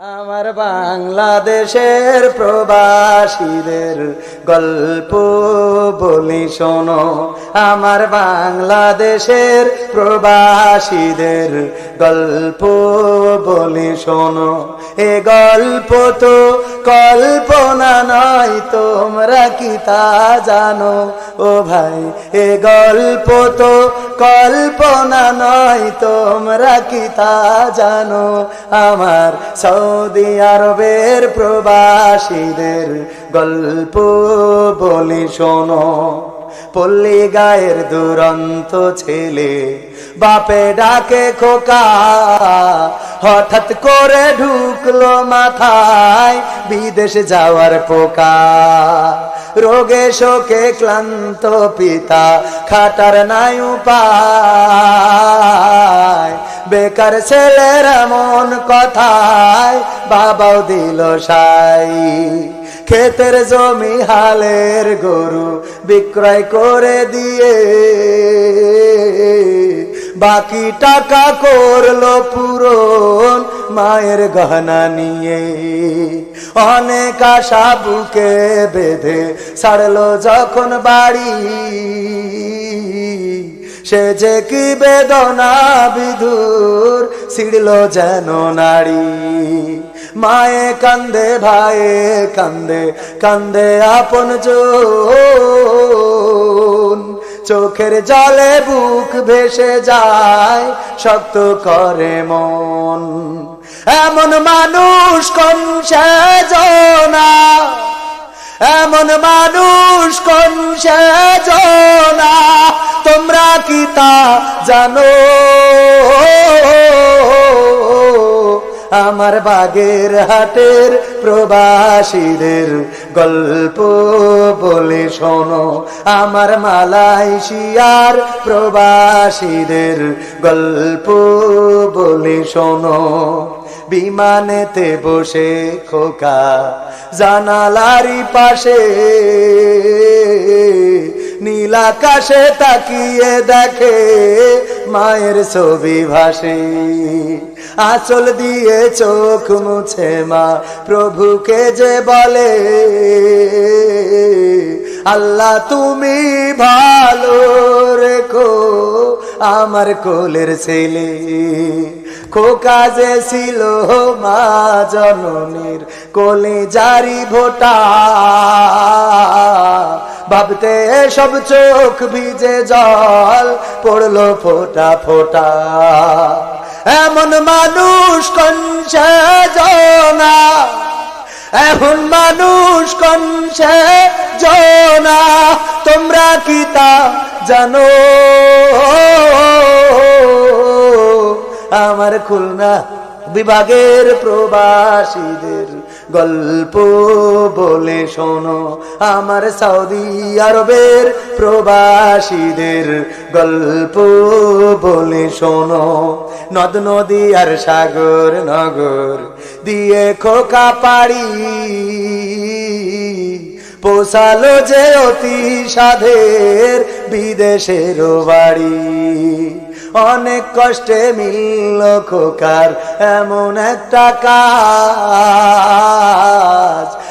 আমার বাংলাদেশের প্রবাসীদের গল্প বলি শোনো। আমার বাংলাদেশের প্রবাসীদের গল্প বলি শোনো। এ গল্প তো কল্পনা নয়, তোমরা কি তা জানো? ও ভাই, এ গল্প তো কল্পনা নয় তোমরা কি তা জানো? আমার সৌদি আরবের প্রবাসীদের গল্প বলি শোনো। পল্লী গায়ের দুরন্ত ছেলে, বাপে ডাকে খোকা। হঠাৎ করে ঢুকলো মাথায় বিদেশ যাওয়ার পোকা। রোগে শোকে ক্লান্ত পিতা, খাটার নাই উপায়। বেকার ছেলের এমন কথায় বাবাও দিল সাই। ক্ষেতের জমি হালের গরু বিক্রয় করে দিয়ে। বাকি টাকা করল পূরণ মায়ের গহনা নিয়ে। অনেক আশা বুকে বেঁধে ছাড়লো যখন বাড়ি। সে যে কি বেদনা বিধুর ছিড়ল যেন নারী মায়ে কান্দে, ভাইয়ে কান্দে কান্দে আপন চোখের জলে বুক ভেসে যায়, শক্ত করে মন। এমন মানুষ কোন সেজনা এমন মানুষ কোন সেজনা তোমরা কি তা জানো? আমার বাগের হাটের প্রবাসীদের গল্প বলে শোনো। আমার মালয়েশিয়ার প্রবাসীদের গল্প বলে শোনো। বিমানেতে বসে খোকা জানালারি পাশে নীল আকাশে তাকিয়ে দেখে মায়ের ছবি ভাসে। আঁচল দিয়ে চোখ মুছে মা প্রভুকে যে বলে, আল্লাহ, তুমি ভালো রেখো আমার কোলের ছেলে। খোকা যে ছিল মা জননীর কোলে জারি ভোটা। ভাবতে সব চোখ ভিজে জল পড়ল ফোটা ফোটা। এমন মানুষ কোন জনা? এখন মানুষ কোন জনা? তোমরা কি তা জানো? আমার খুলনা বিভাগের প্রবাসীদের গল্প বলে শোনো আমার সৌদি আরবের প্রবাসীদের গল্প বলে শোনো। নদ নদী আর সাগর নগর দিয়ে খোকা পাড়ি, পোষালো যে অতি সাধের বিদেশের বাড়ি। অনেক কষ্টে মিলল খোকার এমন একটা কাজ।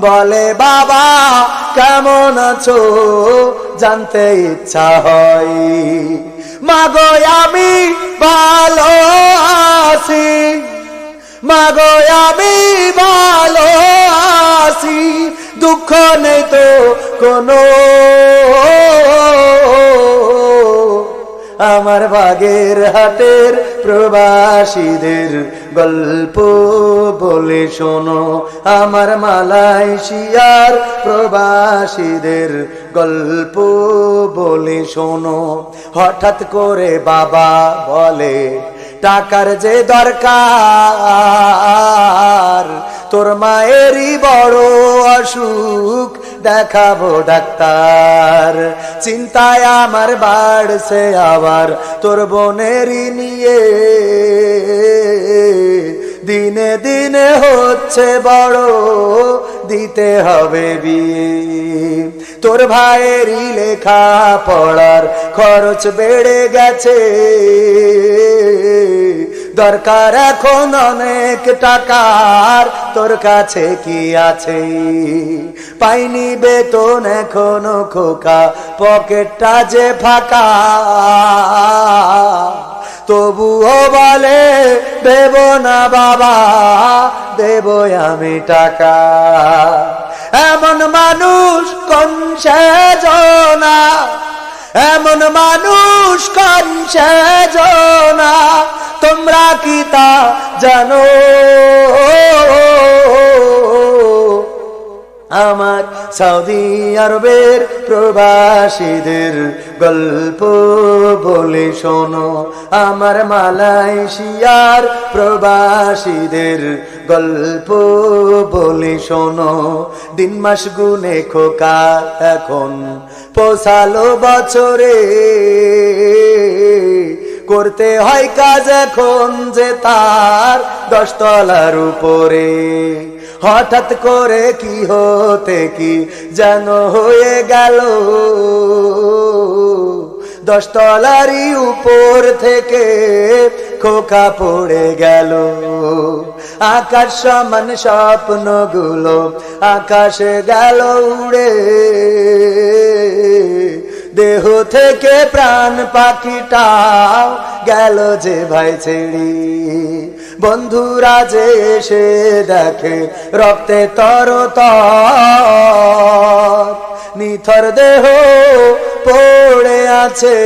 বলে, বাবা, কেমন আছো? জানতে ইচ্ছা হয়। মাগো, আমি ভালো আছি। মাগো, আমি ভালো আছি। দুঃখ নেই তো কোনো আমার বাগের হাটের প্রবাসীদের গল্প বলে শোনো। আমার মালয়েশিয়ার প্রবাসীদের গল্প বলে শোনো। হঠাৎ করে বাবা বলে, টাকার যে দরকার তোর মায়েরই বড় অসুখ দেখাবো ডাক্তার। চিন্তায় আমার বাড়ছে আবার তোর বোনেরই নিয়ে। দিনে দিনে হচ্ছে বড়, দিতে হবে বিয়ে। তোর ভাইয়েরই লেখা পড়ার খরচ বেড়ে গেছে। দরকার এখন অনেক টাকার। তোর কাছে কি আছে? পাইনি বেতন এখনও খোকা, পকেটটা যে ফাঁকা। তবুও বলে, দেব না বাবা, দেব আমি টাকা। এমন মানুষ কোন সেজনা এমন মানুষ কন সেজনা তোমরা কি তা জানো? আমার সৌদি আরবের প্রবাসীদের গল্প বলে শোনো। আমার মালয়েশিয়ার প্রবাসীদের গল্প বলে শোনো। দিন মাস গুনে খোকা এখন, পোষালো বছরে। করতে হয় কাজ এখন যে তার দশতলার উপরে। হঠাৎ করে কি হতে কি যেন হয়ে গেল? দশতলারই উপর থেকে খোকা পড়ে গেল। আকাশ সমান স্বপ্নগুলো আকাশে গেল উড়ে। দেহ থেকে প্রাণ পাখিটাও গেল যে ভাই ছেড়ি। বন্ধুরা যে এসে দেখে, রক্তে তর নিথর দেহ পড়ে আছে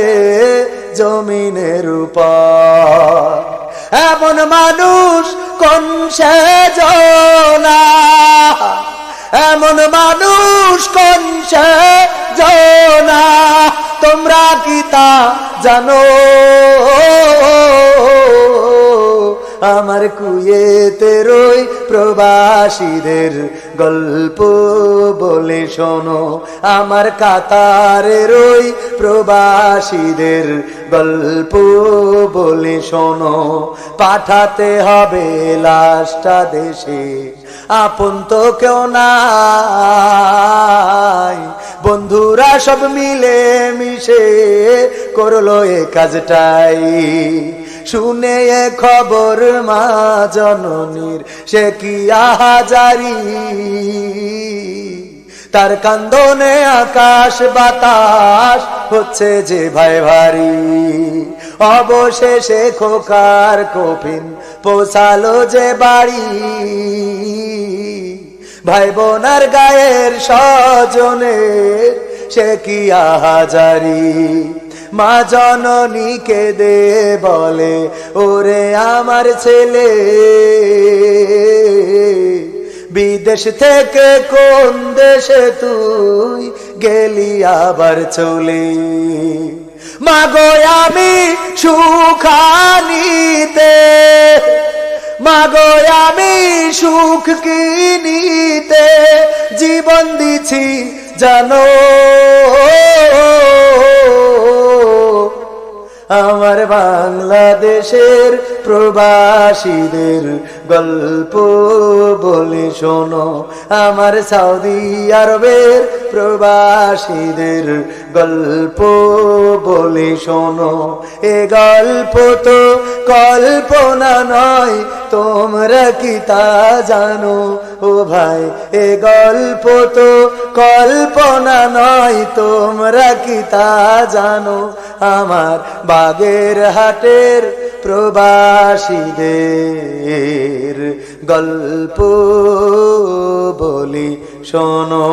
জমিনের উপর। এমন মানুষ কোন সেজনা এমন মানুষ কোন তোমরা কি তা জানো? আমার কুয়েতে রই প্রবাসীদের গল্প বলে শোনো। আমার কাতারে রই প্রবাসীদের গল্প বলে শোনো। পাঠাতে হবে লাশটা দেশে, আপন তো কেউ নাই বন্ধুরা সব মিলে মিশে করল এ কাজটাই। শুনে এ খবর মা জননীর, সে কি আহাজারি? তার কান্দনে আকাশ বাতাস হচ্ছে যে ভাই ভারী। অবশেষে খোকার কফিন পোষালো যে বাড়ি। ভাই বোনার গায়ের স্বজনের সে কি আহাজারি? মা জননীকে দে বলে, ওরে আমার ছেলে, বিদেশ থেকে কোন দেশে তুই গেলি আবার চলে? মাগো আমি সুখানিতে মাগো আমি সুখ কিনিতে জীবন দিছি জানো? আমার বাংলাদেশের প্রবাসীদের গল্প বলে শোনো। আমার সৌদি আরবের প্রবাসীদের গল্প বলে শোনো। এ গল্প তো কল্পনা নয়, তোমরা কি তা জানো? ও ভাই, এ গল্প তো কল্পনা নয়, তোমরা কি তা জানো? আমার বাগের হাটের প্রবাসীদের গল্প বলি শোনো।